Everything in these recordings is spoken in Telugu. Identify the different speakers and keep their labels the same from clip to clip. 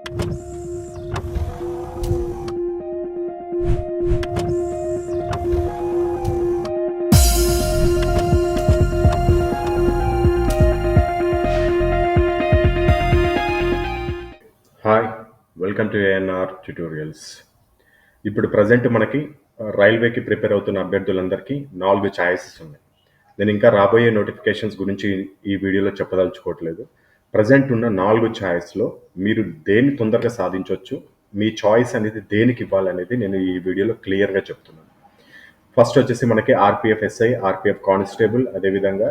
Speaker 1: Hi welcome to ANR tutorials ఇప్పుడు ప్రజెంట్ మనకి రైల్వేకి ప్రిపేర్ అవుతున్న అభ్యర్థులందరికీ నాలుగు ఛాయిసెస్ ఉన్నాయి. నేను ఇంకా రాబోయే నోటిఫికేషన్స్ గురించి ఈ వీడియోలో చెప్పదలుచుకోవట్లేదు. ప్రజెంట్ ఉన్న నాలుగు ఛాయిస్లో మీరు దేన్ని తొందరగా సాధించవచ్చు మీ చాయిస్ అనేది దేనికి ఇవ్వాలనేది నేను ఈ వీడియోలో క్లియర్గా చెప్తున్నాను. ఫస్ట్ వచ్చేసి మనకి ఆర్పిఎఫ్ ఎస్ఐ ఆర్పిఎఫ్ కానిస్టేబుల్ అదేవిధంగా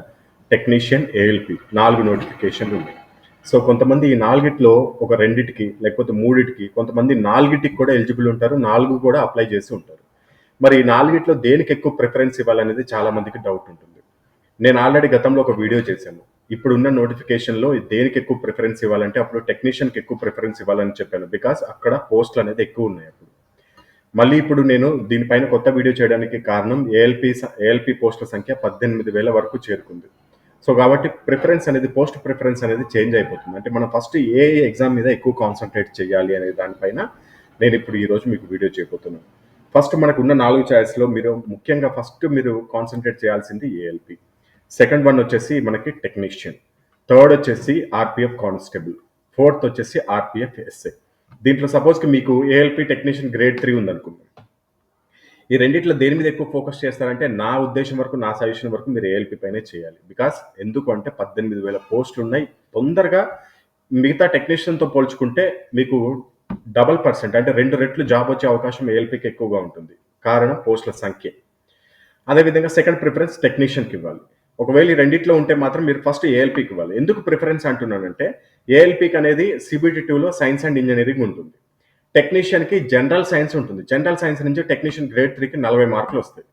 Speaker 1: టెక్నీషియన్ ఏఎల్పి నాలుగు నోటిఫికేషన్లు ఉన్నాయి. సో కొంతమంది ఈ నాలుగిట్లో ఒక రెండిటికి లేకపోతే మూడిటికి కొంతమంది నాలుగిటికి కూడా ఎలిజిబుల్ ఉంటారు నాలుగు కూడా అప్లై చేసి ఉంటారు. మరి ఈ నాలుగిట్లో దేనికి ఎక్కువ ప్రిఫరెన్స్ ఇవ్వాలనేది చాలామందికి డౌట్ ఉంటుంది. నేను ఆల్రెడీ గతంలో ఒక వీడియో చేశాను. ఇప్పుడున్న నోటిఫికేషన్లో దేనికి ఎక్కువ ప్రిఫరెన్స్ ఇవ్వాలంటే అప్పుడు టెక్నీషియన్కి ఎక్కువ ప్రిఫరెన్స్ ఇవ్వాలని చెప్పాను. బికాస్ అక్కడ పోస్టులు అనేది ఎక్కువ ఉన్నాయి అప్పుడు. మళ్ళీ ఇప్పుడు నేను దీనిపైన కొత్త వీడియో చేయడానికి కారణం ఏఎల్పి ఏఎల్పి పోస్టుల సంఖ్య పద్దెనిమిది వేల వరకు చేరుకుంది. సో కాబట్టి ప్రిఫరెన్స్ అనేది పోస్ట్ ప్రిఫరెన్స్ అనేది చేంజ్ అయిపోతుంది. అంటే మనం ఫస్ట్ ఏ ఎగ్జామ్ మీద ఎక్కువ కాన్సన్ట్రేట్ చేయాలి అనే దానిపైన నేను ఇప్పుడు ఈరోజు మీకు వీడియో చేయబోతున్నాను. ఫస్ట్ మనకు ఉన్న నాలుగు ఛాయిస్లో మీరు ముఖ్యంగా ఫస్ట్ మీరు కాన్సన్ట్రేట్ చేయాల్సింది ఏఎల్పి సెకండ్ వన్ వచ్చేసి మనకి టెక్నీషియన్. థర్డ్ వచ్చేసి ఆర్పిఎఫ్ కానిస్టేబుల్. ఫోర్త్ వచ్చేసి ఆర్పిఎఫ్ ఎస్ఏ. దీంట్లో సపోజ్కి మీకు ఏఎల్పి టెక్నీషియన్ గ్రేడ్ త్రీ ఉందనుకుందాం. ఈ రెండిట్లో దేని మీద ఎక్కువ ఫోకస్ చేస్తారంటే నా ఉద్దేశం వరకు నా సజెషన్ వరకు మీరు ఏఎల్పి పైనే చేయాలి. బికాస్ ఎందుకు అంటే పద్దెనిమిది వేల పోస్టులు ఉన్నాయి. తొందరగా మిగతా టెక్నీషియన్తో పోల్చుకుంటే మీకు డబల్ పర్సెంట్ అంటే రెండు రెట్లు జాబ్ వచ్చే అవకాశం ఏఎల్పికి ఎక్కువగా ఉంటుంది. కారణం పోస్టుల సంఖ్య. అదేవిధంగా సెకండ్ ప్రిఫరెన్స్ టెక్నీషియన్కి ఇవ్వాలి. ఒకవేళ ఈ రెండిట్లో ఉంటే మాత్రం మీరు ఫస్ట్ ఏఎల్పీకి ఇవ్వాలి. ఎందుకు ప్రిఫరెన్స్ అంటున్నానంటే ఏఎల్పీకి అనేది సిబిటి టూలో సైన్స్ అండ్ ఇంజనీరింగ్ ఉంటుంది. టెక్నీషియన్కి జనరల్ సైన్స్ ఉంటుంది. జనరల్ సైన్స్ నుంచి టెక్నీషియన్ గ్రేడ్ త్రీకి నలభై మార్కులు వస్తాయి.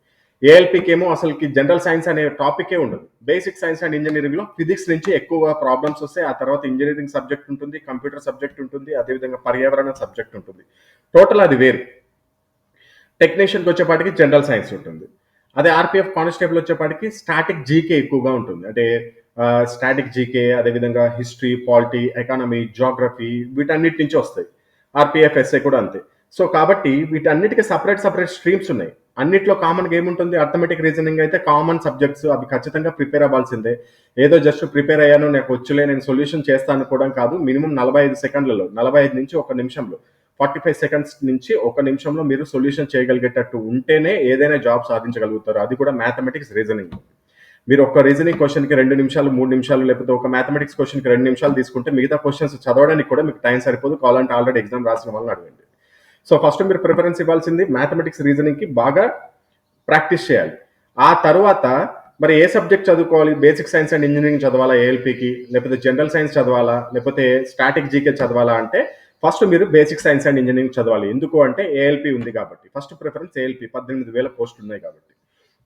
Speaker 1: ఏఎల్పీకి ఏమో అసలుకి జనరల్ సైన్స్ అనే టాపికే ఉండదు. బేసిక్ సైన్స్ అండ్ ఇంజనీరింగ్లో ఫిజిక్స్ నుంచి ఎక్కువ ప్రాబ్లమ్స్ వస్తాయి ఆ తర్వాత ఇంజనీరింగ్ సబ్జెక్ట్ ఉంటుంది కంప్యూటర్ సబ్జెక్ట్ ఉంటుంది అదేవిధంగా పర్యావరణ సబ్జెక్ట్ ఉంటుంది. టోటల్ అది వేరు. టెక్నీషియన్కి వచ్చేపాటికి జనరల్ సైన్స్ ఉంటుంది. అదే ఆర్పిఎఫ్ కానిస్టేబుల్ వచ్చేపాటికి స్టాటిక్ జీకే ఎక్కువగా ఉంటుంది. అంటే స్టాటిక్ జీకే అదేవిధంగా హిస్టరీ పాలిటీ ఎకానమీ జాగ్రఫీ వీటన్నిటి నుంచి వస్తాయి. ఆర్పిఎఫ్ ఎస్ఏ కూడా అంతే. సో కాబట్టి వీటన్నిటికి సపరేట్ సపరేట్ స్ట్రీమ్స్ ఉన్నాయి. అన్నిట్లో కామన్గా ఏముంటుంది? అర్థమెటిక్ రీజనింగ్ అయితే కామన్ సబ్జెక్ట్స్ అవి ఖచ్చితంగా ప్రిపేర్ అవ్వాల్సిందే. ఏదో జస్ట్ ప్రిపేర్ అయ్యాను నాకు వచ్చులే నేను సొల్యూషన్ చేస్తాను అనుకోవడం కాదు మినిమం నలభై ఐదు సెకండ్లలో నలభై ఐదు నుంచి ఒక నిమిషంలో. ఫార్టీ ఫైవ్ సెకండ్స్ నుంచి ఒక నిమిషంలో మీరు సొల్యూషన్ చేయగలిగేటట్టు ఉంటేనే ఏదైనా జాబ్ సాధించగలుగుతారు. అది కూడా మ్యాథమెటిక్స్ రీజనింగ్ మీరు ఒక రీజనింగ్ క్వశ్చన్కి రెండు నిమిషాలు మూడు నిమిషాలు లేకపోతే ఒక మ్యాథమెటిక్స్ క్వశ్చన్కి రెండు నిమిషాలు తీసుకుంటే మిగతా క్వశ్చన్స్ చదవడానికి కూడా మీకు టైం సరిపోదు. కావాలంటే ఆల్రెడీ ఎగ్జామ్ రాసిన వాళ్ళని అడగండి. సో ఫస్ట్ మీరు ప్రిఫరెన్స్ ఇవ్వాల్సింది మ్యాథమెటిక్స్ రీజనింగ్కి బాగా ప్రాక్టీస్ చేయాలి. ఆ తర్వాత మరి ఏ సబ్జెక్ట్ చదువుకోవాలి? బేసిక్ సైన్స్ అండ్ ఇంజనీరింగ్ చదవాలా ఏఎల్పికి లేకపోతే జనరల్ సైన్స్ చదవాలా? లేకపోతే స్టాటిక్ జీకే చదవాలా అంటే ఫస్ట్ మీరు బేసిక్ సైన్స్ అండ్ ఇంజనీరింగ్ చదవాలి. ఎందుకు అంటే ఏఎల్పి ఉంది కాబట్టి. ఫస్ట్ ప్రిఫరెన్స్ ఏఎల్పి పద్దెనిమిది వేల పోస్టులు ఉన్నాయి కాబట్టి.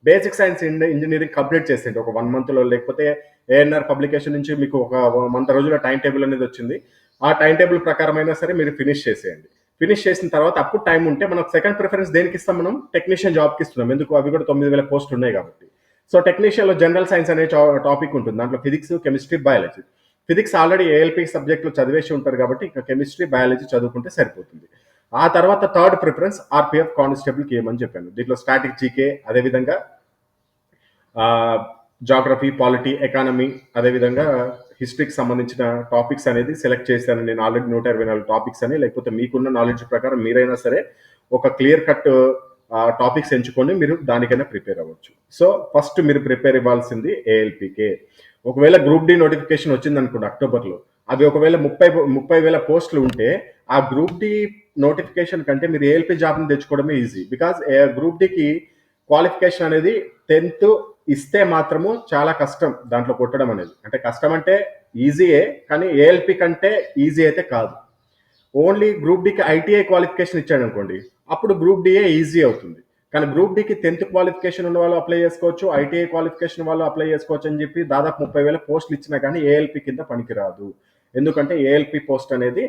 Speaker 1: బేసిక్ సైన్స్ ఇంజనీరింగ్ కంప్లీట్ చేసింది ఒక వన్ మంత్లో లేకపోతే ఏఎన్ఆర్ పబ్లికేషన్ నుంచి మీకు ఒక మంత్ రోజుల టైం టేబుల్ అనేది వచ్చింది. ఆ టైం టేబుల్ ప్రకారం అయినా సరే మీరు ఫినిష్ చేసేయండి. ఫినిష్ చేసిన తర్వాత అప్పుడు టైం ఉంటే మనకు సెకండ్ ప్రిఫరెన్స్ దేనికి ఇస్తాం మనం? టెక్నీషియన్ జాబ్కి ఇస్తున్నాం. ఎందుకు? అవి కూడా తొమ్మిది వేల పోస్టులు ఉన్నాయి కాబట్టి. సో టెక్నీషియన్లో జనరల్ సైన్స్ అనే టాపిక్ ఉంటుంది. దాంట్లో physics chemistry biology physics already ALP సబ్జెక్టులు చదివేసి ఉంటారు కాబట్టి ఇంకా కెమిస్ట్రీ బయాలజీ చదువుకుంటే సరిపోతుంది. ఆ తర్వాత థర్డ్ ప్రిఫరెన్స్ ఆర్పిఎఫ్ కానిస్టేబుల్కి ఏమని చెప్పాను. దీంట్లో స్టాటిక్ జీకే అదేవిధంగా జాగ్రఫీ పాలిటీ ఎకానమీ అదేవిధంగా హిస్టరీకి సంబంధించిన టాపిక్స్ అనేది సెలెక్ట్ చేశాను. నేను ఆల్రెడీ నూట ఇరవై నాలుగు టాపిక్స్ అని లేకపోతే మీకున్న నాలెడ్జ్ ప్రకారం మీరైనా సరే ఒక క్లియర్ కట్ టాపిక్స్ ఎంచుకొని మీరు దానికైనా ప్రిపేర్ అవ్వచ్చు. సో ఫస్ట్ మీరు ప్రిపేర్ ఇవ్వాల్సింది ఏఎల్పికే ఒకవేళ గ్రూప్ డి నోటిఫికేషన్ వచ్చింది అనుకోండి అక్టోబర్లో అవి ఒకవేళ ముప్పై ముప్పై వేల పోస్టులు ఉంటే ఆ గ్రూప్ డి నోటిఫికేషన్ కంటే మీరు ఏఎల్పి జాబ్ని తెచ్చుకోవడమే ఈజీ బికాజ్ గ్రూప్ డికి క్వాలిఫికేషన్ అనేది టెన్త్ ఇస్తే మాత్రము చాలా కష్టం దాంట్లో కొట్టడం అనేది. అంటే కష్టం అంటే ఈజీయే కానీ ఏఎల్పి కంటే ఈజీ అయితే కాదు. ఓన్లీ గ్రూప్ డికి ఐటీఐ క్వాలిఫికేషన్ ఇచ్చాడు అనుకోండి అప్పుడు గ్రూప్ డిఏ ఈజీ అవుతుంది. కానీ గ్రూప్ డికి టెన్త్ క్వాలిఫికేషన్ ఉన్న వాళ్ళు అప్లై చేసుకోవచ్చు ఐటీఐ క్వాలిఫికేషన్ వాళ్ళు అప్లై చేసుకోవచ్చు అని చెప్పి దాదాపు ముప్పై వేల పోస్టులు ఇచ్చినా కానీ ఏఎల్పి కింద పనికిరాదు. ఎందుకంటే ఏఎల్పి పోస్ట్ అనేది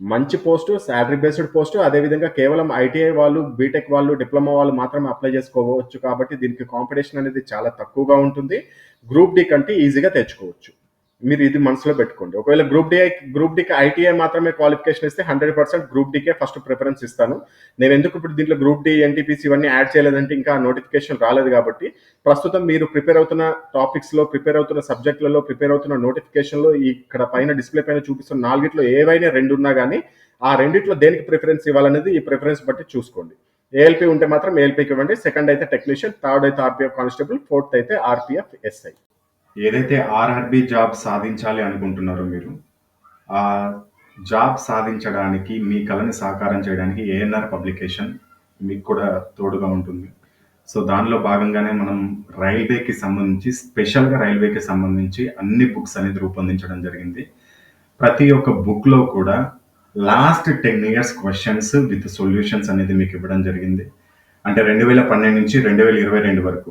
Speaker 1: మంచి పోస్టు శాలరీ బేస్డ్ పోస్టు అదేవిధంగా కేవలం ఐటీఐ వాళ్ళు బీటెక్ వాళ్ళు డిప్లొమా వాళ్ళు మాత్రమే అప్లై చేసుకోవచ్చు కాబట్టి దీనికి కాంపిటీషన్ అనేది చాలా తక్కువగా ఉంటుంది. గ్రూప్ డి కంటే ఈజీగా తెచ్చుకోవచ్చు. మీరు ఇది మనసులో పెట్టుకోండి. ఒకవేళ గ్రూప్ డి గ్రూప్ డికి ఐటీఐ మాత్రమే క్వాలిఫికేషన్ ఇస్తే హండ్రెడ్ పర్సెంట్ గ్రూప్ డికే ఫస్ట్ ప్రిఫరెన్స్ ఇస్తాను. నేను ఎందుకు ఇప్పుడు దీంట్లో గ్రూప్ డి ఎన్టీపీసీ ఇవన్నీ యాడ్ చేయలేదంటే ఇంకా నోటిఫికేషన్ రాలేదు కాబట్టి ప్రస్తుతం మీరు ప్రిపేర్ అవుతున్న టాపిక్స్లో ప్రిపేర్ అవుతున్న సబ్జెక్టులలో ప్రిపేర్ అవుతున్న నోటిఫికేషన్లో ఇక్కడ పైన డిస్ప్లే పైన చూపిస్తున్న నాలుగిట్లో ఏవైనా రెండు ఉన్నా కానీ ఆ రెండిట్లో దేనికి ప్రిఫరెన్స్ ఇవ్వాలనేది ఈ ప్రిఫరెన్స్ బట్టి చూసుకోండి. ఏఎల్పి ఉంటే మాత్రం ఏఎల్పీకి ఇవ్వండి. సెకండ్ అయితే టెక్నీషియన్ థర్డ్ అయితే ఆర్పిఎఫ్ కానిస్టేబుల్ ఫోర్త్ అయితే ఆర్పిఎఫ్ ఎస్ఐ ఏదైతే ఆర్ఆర్బి జాబ్ సాధించాలి అనుకుంటున్నారో మీరు ఆ జాబ్ సాధించడానికి మీ కళని సాకారం చేయడానికి ఏఎన్ఆర్ పబ్లికేషన్ మీకు కూడా తోడుగా ఉంటుంది. సో దానిలో భాగంగానే మనం రైల్వేకి సంబంధించి స్పెషల్గా రైల్వేకి సంబంధించి అన్ని బుక్స్ అనేది రూపొందించడం జరిగింది. ప్రతి ఒక్క బుక్లో కూడా last ten years questions with solutions అనేది మీకు ఇవ్వడం జరిగింది. అంటే రెండు వేల పన్నెండు నుంచి రెండు వేల ఇరవై రెండు వరకు.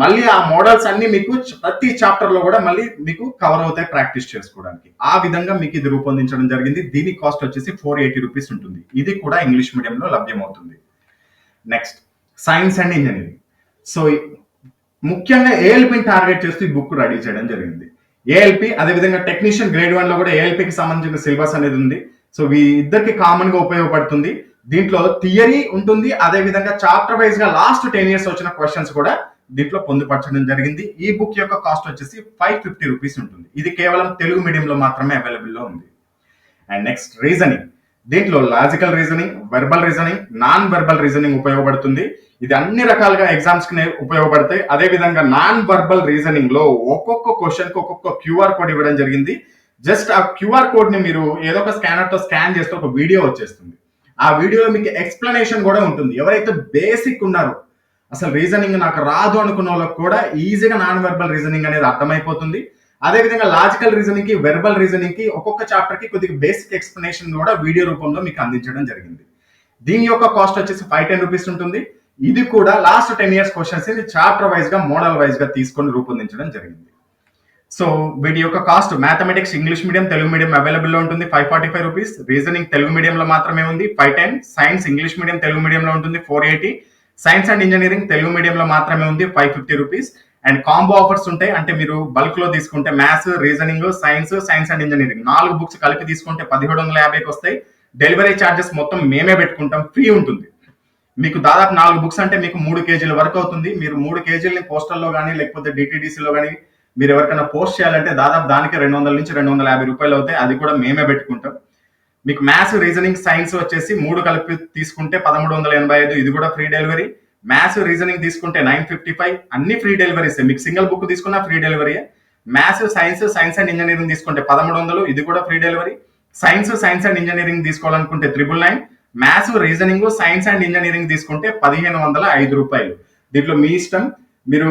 Speaker 1: మళ్ళీ ఆ మోడల్స్ అన్ని మీకు ప్రతి చాప్టర్లో కూడా మళ్ళీ మీకు కవర్ అవుతాయి ప్రాక్టీస్ చేసుకోవడానికి. ఆ విధంగా మీకు ఇది రూపొందించడం జరిగింది. దీని కాస్ట్ వచ్చేసి ఫోర్ ఎయిటీ రూపీస్ ఉంటుంది. ఇది కూడా ఇంగ్లీష్ మీడియంలో లభ్యమవుతుంది. Next science and engineering so ముఖ్యంగా ఏఎల్పిని టార్గెట్ చేస్తూ ఈ బుక్ రెడీ చేయడం జరిగింది. ఏఎల్పి అదేవిధంగా టెక్నీషియన్ గ్రేడ్ వన్లో కూడా ఏఎల్పికి సంబంధించిన సిలబస్ అనేది ఉంది. సో ఈ ఇద్దరికి కామన్గా ఉపయోగపడుతుంది. దీంట్లో థియరీ ఉంటుంది. అదే విధంగా చాప్టర్ వైజ్గా లాస్ట్ టెన్ ఇయర్స్ వచ్చిన క్వశ్చన్స్ కూడా దీంట్లో పొందుపరచడం జరిగింది. ఈ బుక్ యొక్క కాస్ట్ వచ్చేసి ఫైవ్ ఫిఫ్టీ రూపీస్ ఉంటుంది. ఇది కేవలం తెలుగు మీడియంలో మాత్రమే అవైలబుల్లో ఉంది. అండ్ నెక్స్ట్ రీజనింగ్ దీంట్లో logical reasoning verbal reasoning non verbal reasoning ఉపయోగపడుతుంది. ఇది అన్ని రకాలుగా ఎగ్జామ్స్కి ఉపయోగపడతాయి. అదే విధంగా నాన్ వెర్బల్ రీజనింగ్లో ఒక్కొక్క క్వశ్చన్కి ఒక్కొక్క క్యూఆర్ కోడ్ ఇవ్వడం జరిగింది. జస్ట్ ఆ క్యూఆర్ కోడ్ని మీరు ఏదో ఒక స్కానర్తో స్కాన్ చేస్తే ఒక వీడియో వచ్చేస్తుంది. ఆ వీడియోలో మీకు ఎక్స్ప్లెనేషన్ కూడా ఉంటుంది. ఎవరైతే బేసిక్ ఉన్నారో అసలు రీజనింగ్ నాకు రాదు అనుకున్న వాళ్ళకి కూడా ఈజీగా నాన్ వెర్బల్ రీజనింగ్ అనేది అర్థమైపోతుంది. అదే విధంగా లాజికల్ రీజనింగ్కి వెర్బల్ రీజనింగ్కి ఒక్కొక్క చాప్టర్కి కొద్దిగా బేసిక్ ఎక్స్ప్లెనేషన్ కూడా వీడియో రూపంలో మీకు అందించడం జరిగింది. దీని యొక్క కాస్ట్ వచ్చేసి ఫైవ్ టెన్ రూపీస్ ఉంటుంది. ఇది కూడా లాస్ట్ టెన్ ఇయర్స్ క్వశ్చన్స్ ఇది చాప్టర్ వైజ్గా మోడల్ వైజ్గా తీసుకొని రూపొందించడం జరిగింది. సో వీటి యొక్క cost mathematics English medium Telugu medium అవైలబుల్లో ఉంటుంది. Five forty five rupees reasoning Telugu మీడియంలో మాత్రమే ఉంది. Five ten science English medium Telugu మీడియంలో ఉంటుంది. Four eighty science and engineering Telugu మీడియంలో మాత్రమే ఉంది five fifty rupees and combo offers ఉంటాయి అంటే మీరు బల్క్లో తీసుకుంటే maths reasoning science science and engineering నాలుగు బుక్స్ కలిపి తీసుకుంటే పదిహేడు వందల యాభైకి వస్తాయి. డెలివరీ ఛార్జెస్ మొత్తం మేమే పెట్టుకుంటాం ఫ్రీ ఉంటుంది. మీకు దాదాపు నాలుగు బుక్స్ అంటే మీకు మూడు కేజీల వరకు అవుతుంది. మీరు మూడు కేజీలని పోస్టల్లో కానీ లేకపోతే డిటీడీసీలో కానీ
Speaker 2: మీరు ఎవరికైనా పోస్ట్ చేయాలంటే దాదాపు దానికి రెండు వందల నుంచి రెండు వందల యాభై రూపాయలు అవుతాయి. అది కూడా మేమే పెట్టుకుంటాం. మీకు మ్యాథ్స్ రీజనింగ్ సైన్స్ వచ్చేసి మూడు కలిపి తీసుకుంటే పదమూడు వందల ఎనభై ఐదు ఇది కూడా ఫ్రీ డెలివరీ మ్యాథ్స్ రీజనింగ్ తీసుకుంటే నైన్ ఫిఫ్టీ ఫైవ్ అన్ని ఫ్రీ డెలివరీస్ మీకు సింగిల్ బుక్ తీసుకున్నా free delivery maths science science and engineering తీసుకుంటే పదమూడు వందలు ఇది కూడా free delivery science science and engineering తీసుకోవాలనుకుంటే triple nine maths reasoning science and engineering తీసుకుంటే పదిహేను వందల ఐదు రూపాయలు. దీంట్లో మీ ఇష్టం. మీరు